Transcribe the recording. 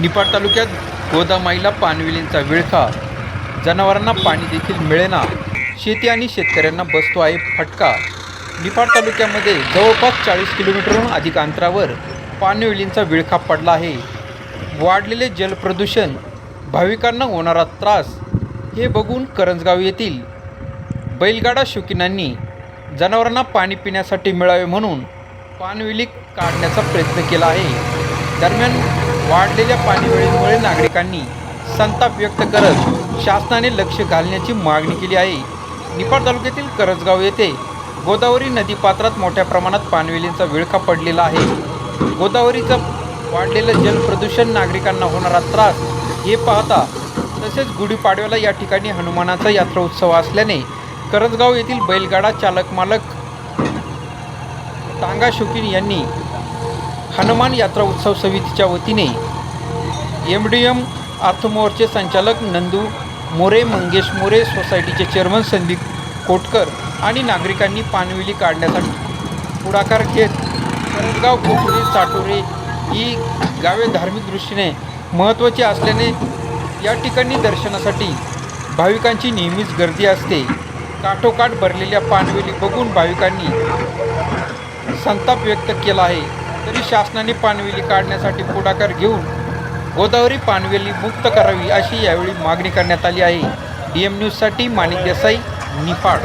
निपाड तालुक्यात गोदामाईला पाणविलींचा विळखा. जनावरांना पाणी देखील मिळेना. शेती आणि शेतकऱ्यांना बसतो आहे फटका. निपाड तालुक्यामध्ये जवळपास चाळीस किलोमीटरहून अधिक अंतरावर पाणविलींचा विळखा पडला आहे. वाढलेले जलप्रदूषण भाविकांना होणारा त्रास हे बघून करंजगाव येथील बैलगाडा शौकीनांनी जनावरांना पाणी पिण्यासाठी मिळावे म्हणून पाणविली काढण्याचा प्रयत्न केला आहे. दरम्यान वाढलेल्या पाणीवेळीमुळे नागरिकांनी संताप व्यक्त करत शासनाने लक्ष घालण्याची मागणी केली आहे. निफाड तालुक्यातील करजगाव येथे गोदावरी नदीपात्रात मोठ्या प्रमाणात पानवेलींचा विळखा पडलेला आहे. गोदावरीचं वाढलेलं जलप्रदूषण नागरिकांना होणारा त्रास हे पाहता तसेच गुढीपाडव्याला या ठिकाणी हनुमानाचा यात्रा उत्सव असल्याने करजगाव येथील बैलगाडा चालक मालक तांगा शुकीन यांनी हनुमान यात्रा उत्सव समितीच्या वतीने एम डी एम अर्थमोअरचे संचालक नंदू मोरे मंगेश मोरे सोसायटीचे चेअरमन संदीप कोटकर आणि नागरिकांनी पाणविली काढण्यासाठी पुढाकार घेत गाव कोकणी चाटोरे ही गावे धार्मिक दृष्टीने महत्त्वाची असल्याने या ठिकाणी दर्शनासाठी भाविकांची नेहमीच गर्दी असते. काठोकाठ भरलेल्या पानवेली बघून भाविकांनी संताप व्यक्त केला आहे. तरी शासनाने पानवेली काढण्यासाठी पुढाकार घेऊन गोदावरी पानवेली मुक्त करावी अशी यावेळी मागणी करण्यात आली आहे. डी एम न्यूजसाठी माणिक देसाई निफाड.